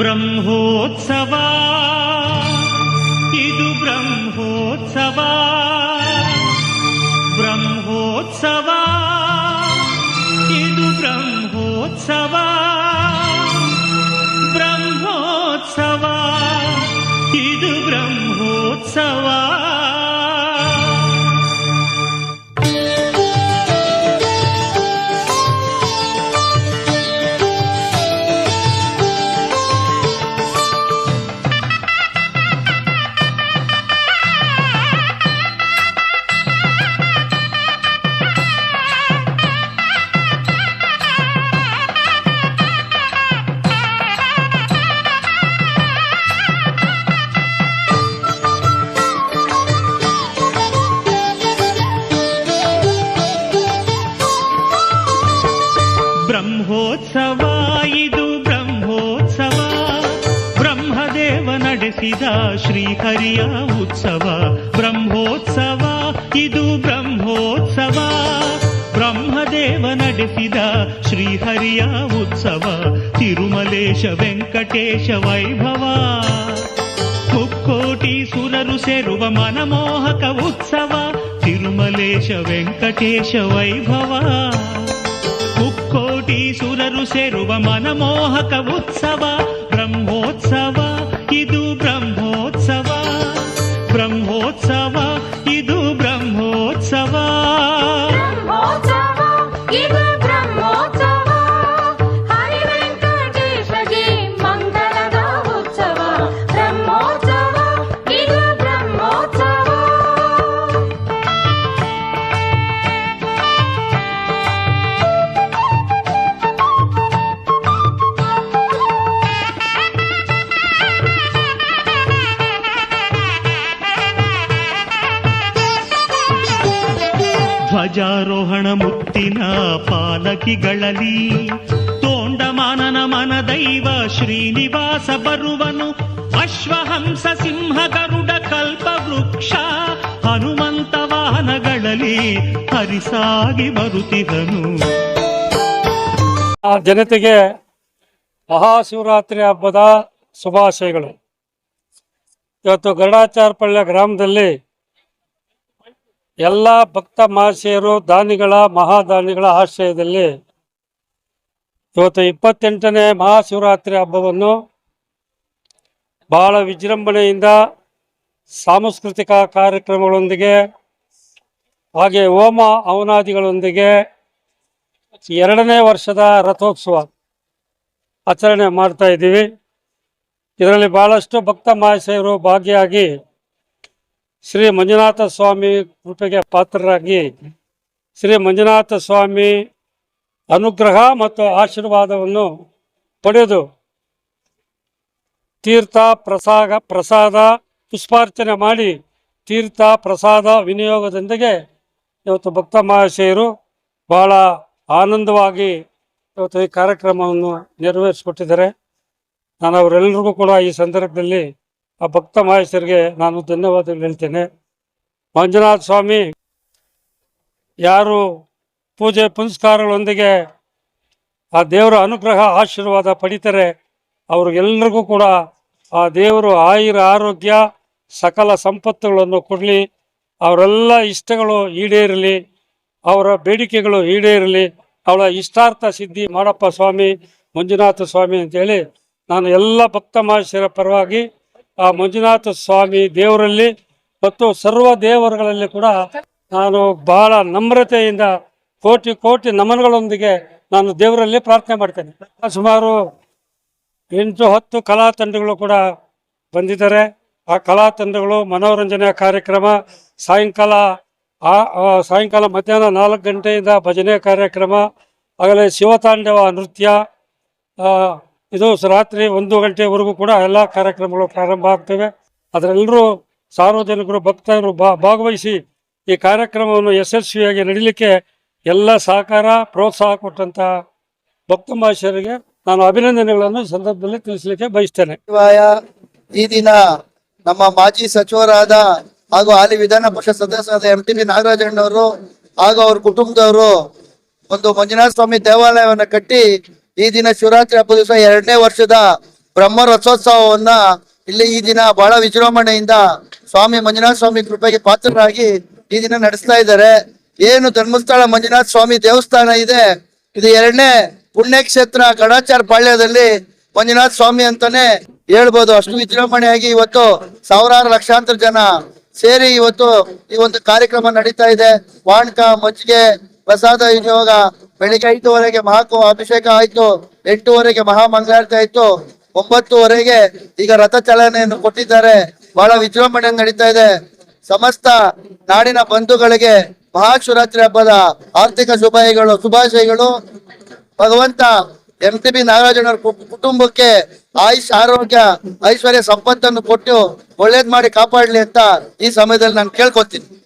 ब्रह्मोत्सवादु ब्रह्मोत्सवा। इदु ब्रह्मोत्सवा। ನಡೆಸಿದ ಶ್ರೀಹರಿಯ ಉತ್ಸವ ಬ್ರಹ್ಮೋತ್ಸವ ಇದು ಬ್ರಹ್ಮೋತ್ಸವ ಬ್ರಹ್ಮದೇವ ನಡೆಸಿದ ಶ್ರೀಹರಿಯ ಉತ್ಸವ ತಿರುಮಲೇಶ ವೆಂಕಟೇಶ ವೈಭವ ಮುಕ್ಕೋಟಿ ಸುರರು ಸೇರುವ ಮನಮೋಹಕ ಉತ್ಸವ ತಿರುಮಲೇಶ ವೆಂಕಟೇಶ ವೈಭವ ಮುಕ್ಕೋಟಿ ಸುರರು ಸೇರುವ ಮನಮೋಹಕ ಉತ್ಸವ ಬ್ರಹ್ಮೋತ್ಸವ ಬ್ರಹ್ಮೋತ್ಸವ ಇದು ಬ್ರಹ್ಮೋತ್ಸವ ಬ್ರಹ್ಮೋತ್ಸವ ಧ್ವಜಾರೋಹಣ ಮುತ್ತಿನ ಪಾಲಕಿಗಳಲ್ಲಿ ತೋಂಡಮಾನನ ಮನದೈವ ಶ್ರೀನಿವಾಸ ಬರುವನು ಅಶ್ವಹಂಸ ಸಿಂಹ ಗರುಡ ಕಲ್ಪ ವೃಕ್ಷ ಹನುಮಂತ ವಾಹನಗಳಲ್ಲಿ ಹರಿಸಾಗಿ ಬರುತ್ತಿದನು. ಆ ಜನತೆಗೆ ಮಹಾಶಿವರಾತ್ರಿ ಹಬ್ಬದ ಶುಭಾಶಯಗಳು. ಇವತ್ತು ಗರುಡಾಚಾರಪಳ್ಳ ಗ್ರಾಮದಲ್ಲಿ ಎಲ್ಲ ಭಕ್ತ ಮಹಾಶಯರು ದಾನಿಗಳ ಮಹಾದಾನಿಗಳ ಆಶ್ರಯದಲ್ಲಿ ಇವತ್ತು ಇಪ್ಪತ್ತೆಂಟನೇ ಮಹಾಶಿವರಾತ್ರಿ ಹಬ್ಬವನ್ನು ಬಹಳ ವಿಜೃಂಭಣೆಯಿಂದ ಸಾಂಸ್ಕೃತಿಕ ಕಾರ್ಯಕ್ರಮಗಳೊಂದಿಗೆ, ಹಾಗೆ ಹೋಮ ಅವನಾದಿಗಳೊಂದಿಗೆ ಎರಡನೇ ವರ್ಷದ ರಥೋತ್ಸವ ಆಚರಣೆ ಮಾಡ್ತಾ ಇದ್ದೀವಿ. ಇದರಲ್ಲಿ ಭಾಳಷ್ಟು ಭಕ್ತ ಮಹಾಶಯರು ಭಾಗಿಯಾಗಿ ಶ್ರೀ ಮಂಜುನಾಥ ಸ್ವಾಮಿ ಕೃಪೆಗೆ ಪಾತ್ರರಾಗಿ ಶ್ರೀ ಮಂಜುನಾಥ ಸ್ವಾಮಿ ಅನುಗ್ರಹ ಮತ್ತು ಆಶೀರ್ವಾದವನ್ನು ಪಡೆದು ತೀರ್ಥ ಪ್ರಸಾದ ಪ್ರಸಾದ, ಪುಷ್ಪಾರ್ಚನೆ ಮಾಡಿ ತೀರ್ಥ ಪ್ರಸಾದ ವಿನಿಯೋಗದೊಂದಿಗೆ ಇವತ್ತು ಭಕ್ತ ಮಹಾಶಯರು ಬಹಳ ಆನಂದವಾಗಿ ಇವತ್ತು ಈ ಕಾರ್ಯಕ್ರಮವನ್ನು ನೆರವೇರಿಸಿಕೊಟ್ಟಿದ್ದಾರೆ. ನಾನು ಅವರೆಲ್ಲರಿಗೂ ಕೂಡ ಈ ಸಂದರ್ಭದಲ್ಲಿ ಆ ಭಕ್ತ ಮಹೇಶರಿಗೆ ನಾನು ಧನ್ಯವಾದಗಳು ಹೇಳ್ತೇನೆ. ಮಂಜುನಾಥ ಸ್ವಾಮಿ, ಯಾರು ಪೂಜೆ ಪುನಸ್ಕಾರಗಳೊಂದಿಗೆ ಆ ದೇವರ ಅನುಗ್ರಹ ಆಶೀರ್ವಾದ ಪಡಿತಾರೆ ಅವ್ರಿಗೆಲ್ಲರಿಗೂ ಕೂಡ ಆ ದೇವರು ಆಯುರ ಆರೋಗ್ಯ, ಸಕಲ ಸಂಪತ್ತುಗಳನ್ನು ಕೊಡಲಿ, ಅವರೆಲ್ಲ ಇಷ್ಟಗಳು ಈಡೇರಲಿ, ಅವರ ಬೇಡಿಕೆಗಳು ಈಡೇರಲಿ, ಅವಳ ಇಷ್ಟಾರ್ಥ ಸಿದ್ಧಿ ಮಾಡಪ್ಪ ಸ್ವಾಮಿ, ಮಂಜುನಾಥ ಸ್ವಾಮಿ ಅಂತೇಳಿ ನಾನು ಎಲ್ಲ ಭಕ್ತ ಮಹೇಶ್ವರ ಪರವಾಗಿ ಆ ಮಂಜುನಾಥ ಸ್ವಾಮಿ ದೇವರಲ್ಲಿ ಮತ್ತು ಸರ್ವ ದೇವರುಗಳಲ್ಲಿ ಕೂಡ ನಾನು ಬಹಳ ನಮ್ರತೆಯಿಂದ ಕೋಟಿ ಕೋಟಿ ನಮನಗಳೊಂದಿಗೆ ನಾನು ದೇವರಲ್ಲಿ ಪ್ರಾರ್ಥನೆ ಮಾಡ್ತೇನೆ. ಸುಮಾರು ಎಂಟು ಹತ್ತು ಕಲಾ ತಂಡಗಳು ಕೂಡ ಬಂದಿದ್ದಾರೆ. ಆ ಕಲಾ ತಂಡಗಳು ಮನೋರಂಜನೆಯ ಕಾರ್ಯಕ್ರಮ, ಸಾಯಂಕಾಲ, ಆ ಸಾಯಂಕಾಲ ಮಧ್ಯಾಹ್ನ ನಾಲ್ಕು ಗಂಟೆಯಿಂದ ಭಜನೆ ಕಾರ್ಯಕ್ರಮ, ಆಗಲೇ ಶಿವತಾಂಡವ ನೃತ್ಯ ಇದು ರಾತ್ರಿ ಒಂದು ಗಂಟೆವರೆಗೂ ಕೂಡ ಎಲ್ಲ ಕಾರ್ಯಕ್ರಮಗಳು ಪ್ರಾರಂಭ ಆಗ್ತವೆ. ಅದರೆಲ್ಲರೂ ಸಾರ್ವಜನಿಕರು, ಭಕ್ತರು ಭಾಗವಹಿಸಿ ಈ ಕಾರ್ಯಕ್ರಮವನ್ನು ಯಶಸ್ವಿಯಾಗಿ ನಡೀಲಿಕ್ಕೆ ಎಲ್ಲ ಸಹಕಾರ, ಪ್ರೋತ್ಸಾಹ ಕೊಟ್ಟಂತ ಭಕ್ತ ಮಹಾಶಯರಿಗೆ ನಾನು ಅಭಿನಂದನೆಗಳನ್ನು ಸಂದರ್ಭದಲ್ಲಿ ತಿಳಿಸಲಿಕ್ಕೆ ಬಯಸ್ತೇನೆ. ಈ ದಿನ ನಮ್ಮ ಮಾಜಿ ಸಚಿವರಾದ ಹಾಗೂ ಹಾಲಿ ವಿಧಾನ ಪರಿಷತ್ ಸದಸ್ಯರಾದ ಎಂ ಟಿ ಬಿ ನಾಗರಾಜಣ್ಣವರು ಹಾಗೂ ಅವ್ರ ಕುಟುಂಬದವರು ಒಂದು ಮಂಜುನಾಥ ಸ್ವಾಮಿ ದೇವಾಲಯವನ್ನು ಕಟ್ಟಿ ಈ ದಿನ ಶಿವರಾತ್ರಿ ಹಬ್ಬದ ದಿವಸ ಎರಡನೇ ವರ್ಷದ ಬ್ರಹ್ಮ ರಥೋತ್ಸವವನ್ನ ಇಲ್ಲಿ ಈ ದಿನ ಬಹಳ ವಿಜೃಂಭಣೆಯಿಂದ ಸ್ವಾಮಿ ಮಂಜುನಾಥ ಸ್ವಾಮಿ ಕೃಪೆಗೆ ಪಾತ್ರರಾಗಿ ಈ ದಿನ ನಡೆಸ್ತಾ ಇದ್ದಾರೆ. ಏನು ಧರ್ಮಸ್ಥಳ ಮಂಜುನಾಥ ಸ್ವಾಮಿ ದೇವಸ್ಥಾನ ಇದೆ, ಇದು ಎರಡನೇ ಪುಣ್ಯಕ್ಷೇತ್ರ ಗಣಾಚಾರ ಪಾಳ್ಯದಲ್ಲಿ ಮಂಜುನಾಥ ಸ್ವಾಮಿ ಅಂತಾನೆ ಹೇಳ್ಬೋದು. ಅಷ್ಟು ವಿಜೃಂಭಣೆಯಾಗಿ ಇವತ್ತು ಸಾವಿರಾರು ಲಕ್ಷಾಂತರ ಜನ ಸೇರಿ ಇವತ್ತು ಈ ಒಂದು ಕಾರ್ಯಕ್ರಮ ನಡೀತಾ ಇದೆ. ವಾಣಕ, ಮಜ್ಜಿಗೆ, ಪ್ರಸಾದ, ವಿನಿಯೋಗ ಬೆಳಿಗ್ಗೆ ಐದುವರೆಗೆ ಮಹಾಕು ಅಭಿಷೇಕ ಆಯ್ತು. ಎಂಟೂವರೆಗೆ ಮಹಾಮಂಗಳಾರತಿ ಆಯ್ತು. ಒಂಬತ್ತುವರೆಗೆ ಈಗ ರಥ ಚಲನೆಯನ್ನು ಕೊಟ್ಟಿದ್ದಾರೆ. ಬಹಳ ವಿಜೃಂಭಣೆ ನಡೀತಾ ಇದೆ. ಸಮಸ್ತ ನಾಡಿನ ಬಂಧುಗಳಿಗೆ ಮಹಾಶಿವರಾತ್ರಿ ಹಬ್ಬದ ಆರ್ಥಿಕ ಶುಭಾಶಯಗಳು ಶುಭಾಶಯಗಳು. ಭಗವಂತ ಎಂ ಟಿ ಬಿ ನಾಗರಾಜನವರ ಕುಟುಂಬಕ್ಕೆ ಆಯುಷ್, ಆರೋಗ್ಯ, ಐಶ್ವರ್ಯ, ಸಂಪತ್ತನ್ನು ಕೊಟ್ಟು ಒಳ್ಳೇದ್ ಮಾಡಿ ಕಾಪಾಡ್ಲಿ ಅಂತ ಈ ಸಮಯದಲ್ಲಿ ನಾನು ಕೇಳ್ಕೊತೀನಿ.